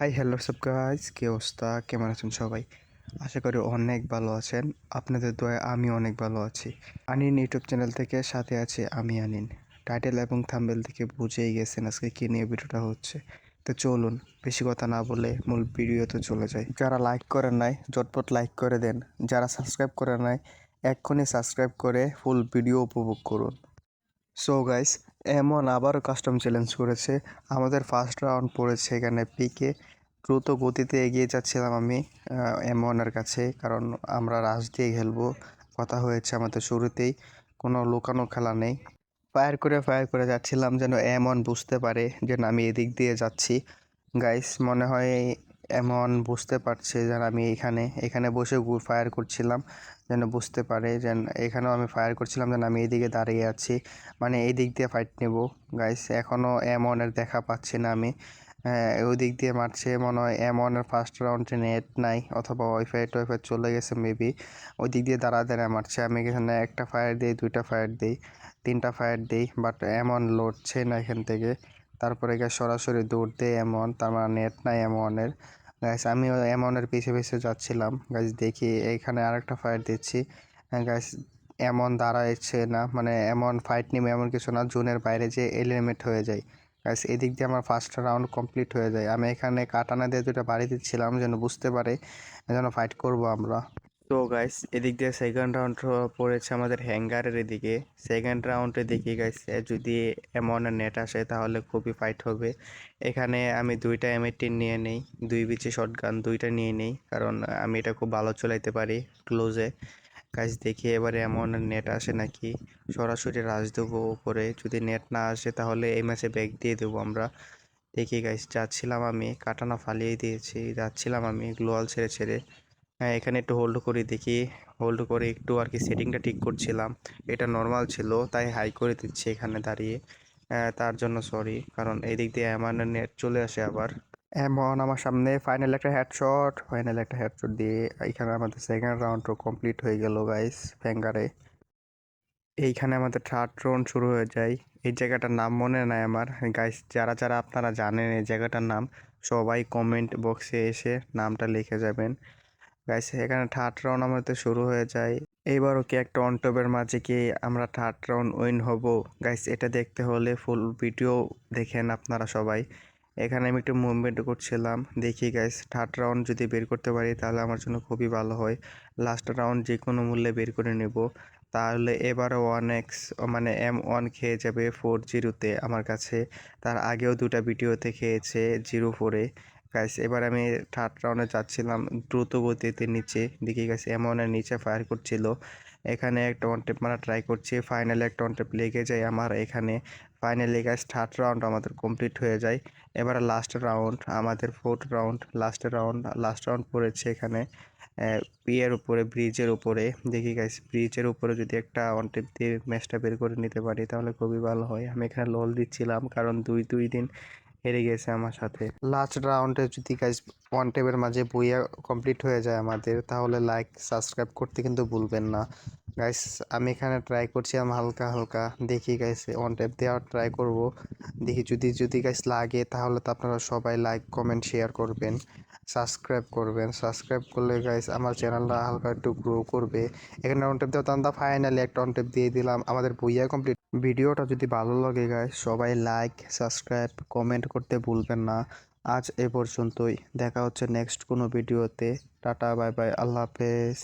High hello সব guys কি অবস্থা? কেমন আছেন সবাই? আশা করি অনেক ভালো আছেন। আপনাদের দয়া আমি অনেক ভালো আছি। আনিন ইউটিউব চ্যানেল থেকে সাথে আছে আমি আনিন। টাইটেল এবং থাম্বেল থেকে বুঝেই গেছেন আজকে কী নিয়ে ভিডিওটা হচ্ছে। তো চলুন, বেশি কথা না বলে মূল ভিডিওতে চলে যাই। যারা লাইক করেন নাই, জটপট লাইক করে দেন। যারা সাবস্ক্রাইব করে নাই, এক্ষুনি সাবস্ক্রাইব করে ফুল ভিডিও উপভোগ করুন। সো গাইস এমন আবারও কাস্টম চ্যালেঞ্জ করেছে। আমাদের ফার্স্ট রাউন্ড পড়েছে এখানে পিকে দ্রুত গতিতে এগিয়ে যাচ্ছিলাম আমি এমনের কাছে, কারণ আমরা রাশ দিয়ে খেলব। কথা হয়েছে আমাদের শুরুতেই, কোনো লুকানো খেলা নেই। ফায়ার করে ফায়ার করে যাচ্ছিলাম যেন এমন বুঝতে পারে যে আমি এদিক দিয়ে যাচ্ছি। গাইস মনে হয় এমন বুঝতে পারছে যেন আমি এখানে এখানে বসে ফায়ার করছিলাম যেন বুঝতে পারে যেন এখানেও আমি ফায়ার করছিলাম যেন আমি এইদিকে দাঁড়িয়ে আছি। মানে এই দিক দিয়ে ফাইট নেব গাইস এখনও এমনের দেখা পাচ্ছি না আমি। হ্যাঁ, ওই দিক দিয়ে মারছে মনে হয় এমনের ফার্স্ট রাউন্ডে নেট নাই অথবা ওয়াইফাই টোয়াইফাই চলে গেছে মেবি ওই দিক দিয়ে দাঁড়া দাঁড়া মারছে আমি এখানে একটা ফায়ার দিই দুইটা ফায়ার দিই তিনটা ফায়ার দিই বাট এমন লড়ছে না এখান থেকে। তারপরে গিয়ে সরাসরি দৌড় দেয় এমন, তার মানে নেট নাই এমনের। গাইস আমি এমনের পিছে পিছে যাচ্ছিলাম। গাইস দেখি এইখানে আরেকটা ফায়ার দিচ্ছি। গাইস এমন দাঁড়াচ্ছে না মানে এমন ফাইট নিবে এমন কিছু না জোনের বাইরে যে এলিমেট হয়ে যায়। গাইস এদিক দিয়ে আমার ফার্স্ট রাউন্ড কমপ্লিট হয়ে যায়। আমি এখানে কাটানা দিয়ে দুটো বাড়ি দিচ্ছিলাম যেন বুঝতে পারে যেন ফাইট করব আমরা। তো গাইস এদিক দিয়ে সেকেন্ড রাউন্ড পড়েছে আমাদের হ্যাঙ্গারের এদিকে। সেকেন্ড রাউন্ডে দেখি গাইস যদি এমন নেট আসে তাহলে খুবই ফাইট হবে। এখানে আমি দুইটা এম নিয়ে নেই, দুই বিচে শর্ট গান দুইটা নিয়ে নেই, কারণ আমি এটা খুব ভালো চলাইতে পারি ক্লোজে গাইস দেখি এবারে এমন নেট আসে নাকি। সরাসরি রাজ দেবো উপরে, যদি নেট না আসে তাহলে এই ম্যাচে ব্যাগ দিয়ে দেবো আমরা। দেখি গাইস যাচ্ছিলাম আমি, কাটানা ফালিয়ে দিয়েছি, যাচ্ছিলাম আমি গ্লোয়াল ছেড়ে ছেড়ে। হ্যাঁ এখানে একটু হোল্ড করি দেখি। হোল্ড করে একটু আর কি সেটিংটা ঠিক করছিলাম। এটা নর্মাল ছিল, তাই হাই করে দিচ্ছি এখানে দাঁড়িয়ে। তার জন্য সরি কারণ এই দিক দিয়ে এমন নেট চলে আসে আবার। এমন, আমার সামনে ফাইনাল একটা হেডশট ফাইনাল একটা হেডশট দিয়ে এখানে আমাদের সেকেন্ড রাউন্ডও কমপ্লিট হয়ে গেল গাইস ফ্যাঙ্গারে এইখানে আমাদের থার্ড রাউন্ড শুরু হয়ে যায়। এই জায়গাটার নাম মনে নাই আমার। গাইস যারা যারা আপনারা জানেন এই জায়গাটার নাম, সবাই কমেন্ট বক্সে এসে নামটা লিখে যাবেন। গাইস এখানে থার্ড রাউন্ড আমাদের শুরু হয়ে যায়। এইবারও কি একটা অনটপের মাঝে কি আমরা থার্ড রাউন্ড উইন হব? গাইস এটা দেখতে হলে ফুল ভিডিও দেখেন আপনারা সবাই। এখানে আমি একটু মুভমেন্ট করছিলাম। দেখি গাইস থার্ড রাউন্ড যদি বের করতে পারি তাহলে আমার জন্য খুবই ভালো হয়। লাস্ট রাউন্ড যে কোনো মূল্যে বের করে নেব। তাহলে এবারও ওয়ান এক্স মানে এম ওয়ান খেয়ে যাবে ফোর জিরোতে আমার কাছে। তার আগেও দুটা ভিডিওতে খেয়েছে জিরো ফোরে গাইস এবার আমি থার্ড রাউন্ডে যাচ্ছিলাম। দ্রুত গতিতে নিচে দেখি গাইস এমনের নিচে ফায়ার করছিল। এখানে একটা ওয়ান টেপ মারা ট্রাই করছি ফাইনালি একটা ওয়ান টেপ লেগে যায় আমার এখানে। ফাইনালি গাইস থার্ড রাউন্ড আমাদের কমপ্লিট হয়ে যায়। এবার লাস্ট রাউন্ড আমাদের fourth round last round last round পড়েছে এখানে। পিয়ের উপরে ব্রিজের উপরে। দেখি গাইস ব্রিজের উপরে যদি একটা ওয়ান টেপ দিয়ে ম্যাচটা বের করে নিতে পারি, তাহলে খুবই ভালো হয়। আমি এখানে লোল দিচ্ছিলাম, কারণ দুই দুই দিন হেরে গেছে আমার সাথে। লাস্ট রাউন্ডে যদি গাইস ওয়ান টেপের মাঝে বইয়া কমপ্লিট হয়ে যায় আমাদের, তাহলে লাইক সাবস্ক্রাইব করতে কিন্তু ভুলবেন না। গাইস আমি এখানে ট্রাই করছি, আমি হালকা হালকা দেখি গাইস ওয়ান টেপ দেওয়ার ট্রাই করব। দেখি যদি যদি গাইস লাগে, তাহলে তো আপনারা সবাই লাইক কমেন্ট শেয়ার করবেন। সাবস্ক্রাইব করবেন। সাবস্ক্রাইব করলে গাইস আমার চ্যানেলটা হালকা একটু গ্রো করবে। এখানে ওয়ান টেপ দেওয়া তো আমরা ফাইনালি একটা ওয়ান টেপ দিয়ে দিলাম। আমাদের বইয়া কমপ্লিট ভিডিওটা যদি ভালো লাগে গাইস সবাই লাইক সাবস্ক্রাইব কমেন্ট করতে ভুলবেন না। আজ এ পর্যন্তই। দেখা হচ্ছে নেক্সট কোনো ভিডিওতে টাটা বাই বাই আল্লাহ হাফেজ।